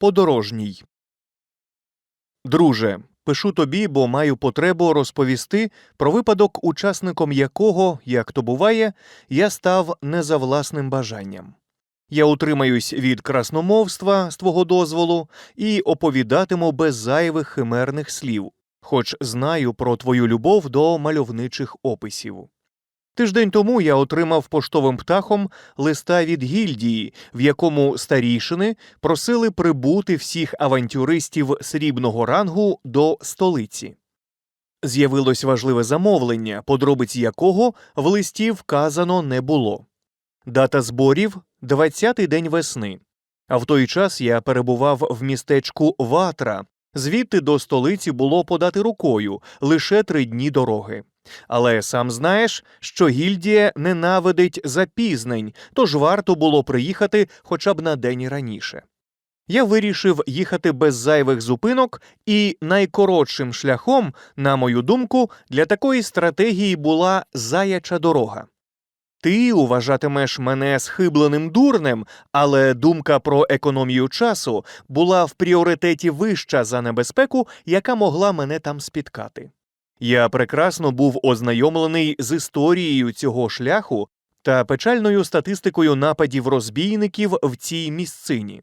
Подорожній. Друже, пишу тобі, бо маю потребу розповісти про випадок, учасником якого, як то буває, я став не за власним бажанням. Я утримаюсь від красномовства з твого дозволу і оповідатиму без зайвих химерних слів, хоч знаю про твою любов до мальовничих описів. Тиждень тому я отримав поштовим птахом листа від гільдії, в якому старішини просили прибути всіх авантюристів срібного рангу до столиці. З'явилось важливе замовлення, подробиць якого в листі вказано не було. Дата зборів 20-й день весни. А в той час я перебував в містечку Ватра. Звідти до столиці було подати рукою лише три дні дороги. Але сам знаєш, що гільдія ненавидить запізнень, тож варто було приїхати хоча б на день раніше. Я вирішив їхати без зайвих зупинок, і найкоротшим шляхом, на мою думку, для такої стратегії була заяча дорога. Ти вважатимеш мене схибленим дурнем, але думка про економію часу була в пріоритеті вища за небезпеку, яка могла мене там спіткати. Я прекрасно був ознайомлений з історією цього шляху та печальною статистикою нападів розбійників в цій місцині.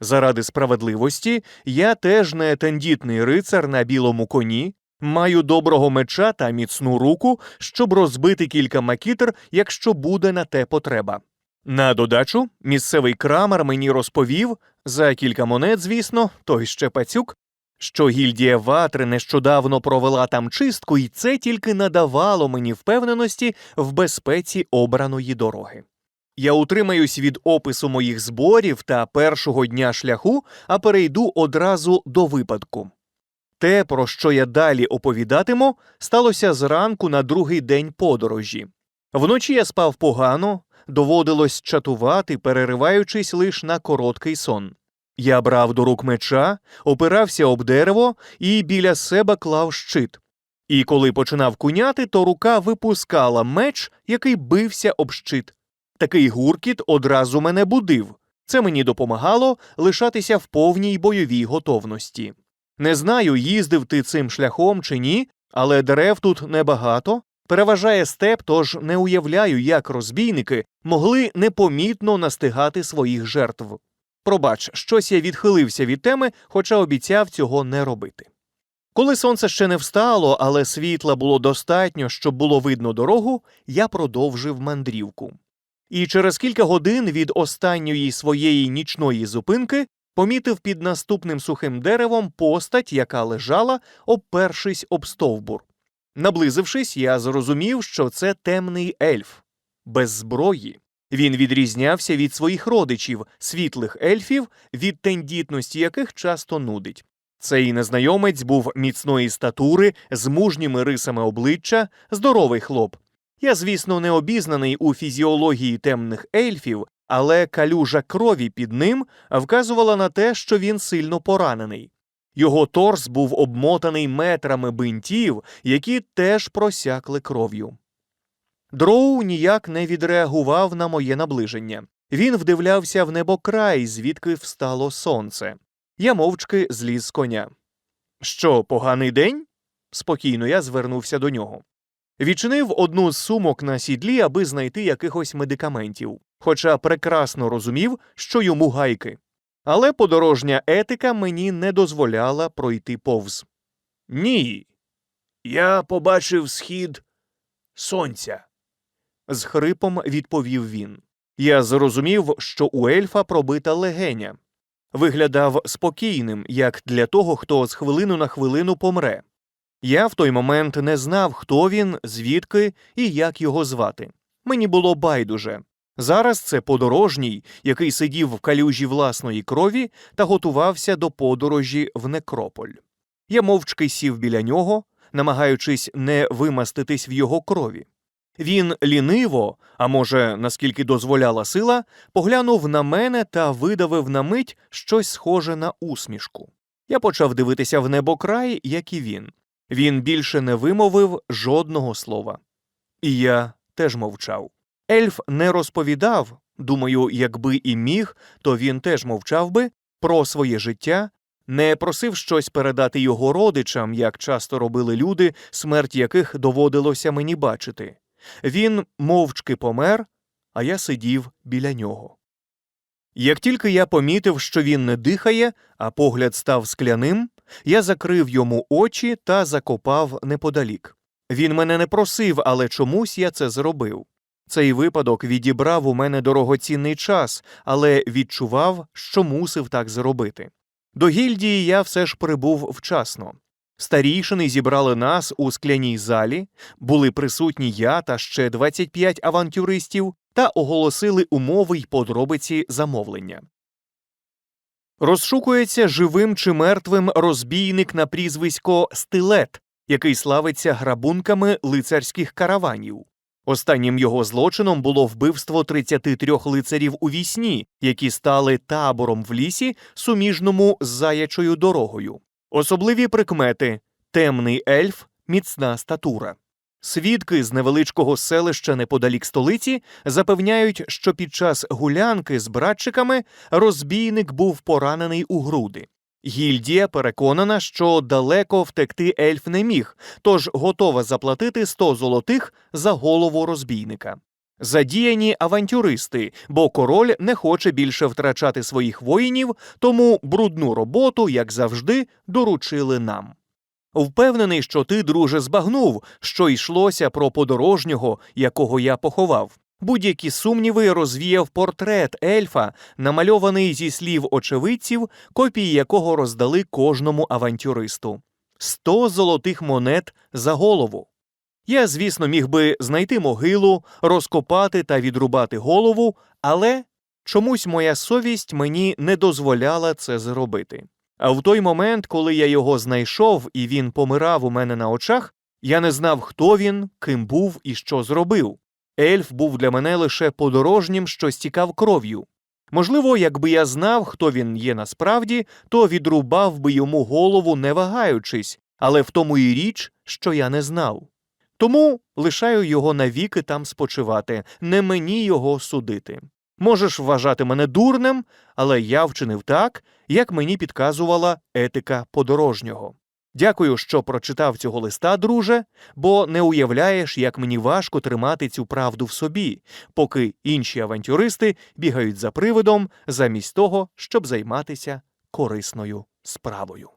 Заради справедливості я теж не тендітний рицар на білому коні, маю доброго меча та міцну руку, щоб розбити кілька макітр, якщо буде на те потреба. На додачу, місцевий крамар мені розповів за кілька монет, звісно, той ще пацюк, що гільдія Ватри нещодавно провела там чистку, і це тільки надавало мені впевненості в безпеці обраної дороги. Я утримаюсь від опису моїх зборів та першого дня шляху, а перейду одразу до випадку. Те, про що я далі оповідатиму, сталося зранку на другий день подорожі. Вночі я спав погано, доводилось чатувати, перериваючись лише на короткий сон. Я брав до рук меча, опирався об дерево і біля себе клав щит. І коли починав куняти, то рука випускала меч, який бився об щит. Такий гуркіт одразу мене будив. Це мені допомагало лишатися в повній бойовій готовності. Не знаю, їздив ти цим шляхом чи ні, але дерев тут небагато. Переважає степ, тож не уявляю, як розбійники могли непомітно настигати своїх жертв. Пробач, щось я відхилився від теми, хоча обіцяв цього не робити. Коли сонце ще не встало, але світла було достатньо, щоб було видно дорогу, я продовжив мандрівку. І через кілька годин від останньої своєї нічної зупинки помітив під наступним сухим деревом постать, яка лежала, опершись об стовбур. Наблизившись, я зрозумів, що це темний ельф без зброї. Він відрізнявся від своїх родичів, світлих ельфів, від тендітності яких часто нудить. Цей незнайомець був міцної статури, з мужніми рисами обличчя, здоровий хлоп. Я, звісно, не обізнаний у фізіології темних ельфів, але калюжа крові під ним вказувала на те, що він сильно поранений. Його торс був обмотаний метрами бинтів, які теж просякли кров'ю. Дроу ніяк не відреагував на моє наближення. Він вдивлявся в небокрай, звідки встало сонце. Я мовчки зліз з коня. Що, поганий день? спокійно я звернувся до нього. Відчинив одну з сумок на сідлі, аби знайти якихось медикаментів, хоча прекрасно розумів, що йому гайки. Але подорожня етика мені не дозволяла пройти повз. Ні. Я побачив схід сонця з хрипом відповів він. Я зрозумів, що у ельфа пробита легеня. Виглядав спокійним, як для того, хто з хвилину на хвилину помре. Я в той момент не знав, хто він, звідки і як його звати. Мені було байдуже. Зараз це подорожній, який сидів в калюжі власної крові та готувався до подорожі в некрополь. Я мовчки сів біля нього, намагаючись не вимаститись в його крові. Він ліниво, а може, наскільки дозволяла сила, поглянув на мене та видавив на мить щось схоже на усмішку. Я почав дивитися в небокрай, як і він. Він більше не вимовив жодного слова. І я теж мовчав. Ельф не розповідав, думаю, якби і міг, то він теж мовчав би, про своє життя, не просив щось передати його родичам, як часто робили люди, смерть яких доводилося мені бачити. Він мовчки помер, а я сидів біля нього. Як тільки я помітив, що він не дихає, а погляд став скляним, я закрив йому очі та закопав неподалік. Він мене не просив, але чомусь я це зробив. Цей випадок відібрав у мене дорогоцінний час, але відчував, що мусив так зробити. До гільдії я все ж прибув вчасно. Старійшини зібрали нас у скляній залі, були присутні я та ще 25 авантюристів та оголосили умови й подробиці замовлення. Розшукується живим чи мертвим розбійник на прізвисько Стилет, який славиться грабунками лицарських караванів. Останнім його злочином було вбивство 33 лицарів у вісні, які стали табором в лісі, суміжному з заячою дорогою. Особливі прикмети темний ельф, міцна статура. Свідки з невеличкого селища неподалік столиці запевняють, що під час гулянки з братчиками розбійник був поранений у груди. Гільдія переконана, що далеко втекти ельф не міг, тож готова заплатити 100 золотих за голову розбійника. Задіяні авантюристи, бо король не хоче більше втрачати своїх воїнів, тому брудну роботу, як завжди, доручили нам. Впевнений, що ти, друже, збагнув, що йшлося про подорожнього, якого я поховав. Будь-які сумніви розвіяв портрет ельфа, намальований зі слів очевидців, копії якого роздали кожному авантюристу. Сто золотих монет за голову. Я, звісно, міг би знайти могилу, розкопати та відрубати голову, але чомусь моя совість мені не дозволяла це зробити. А в той момент, коли я його знайшов і він помирав у мене на очах, я не знав, хто він, ким був і що зробив. Ельф був для мене лише подорожнім, що стікав кров'ю. Можливо, якби я знав, хто він є насправді, то відрубав би йому голову, не вагаючись, але в тому і річ, що я не знав. Тому лишаю його навіки там спочивати, не мені його судити. Можеш вважати мене дурним, але я вчинив так, як мені підказувала етика подорожнього. Дякую, що прочитав цього листа, друже, бо не уявляєш, як мені важко тримати цю правду в собі, поки інші авантюристи бігають за привидом, замість того, щоб займатися корисною справою.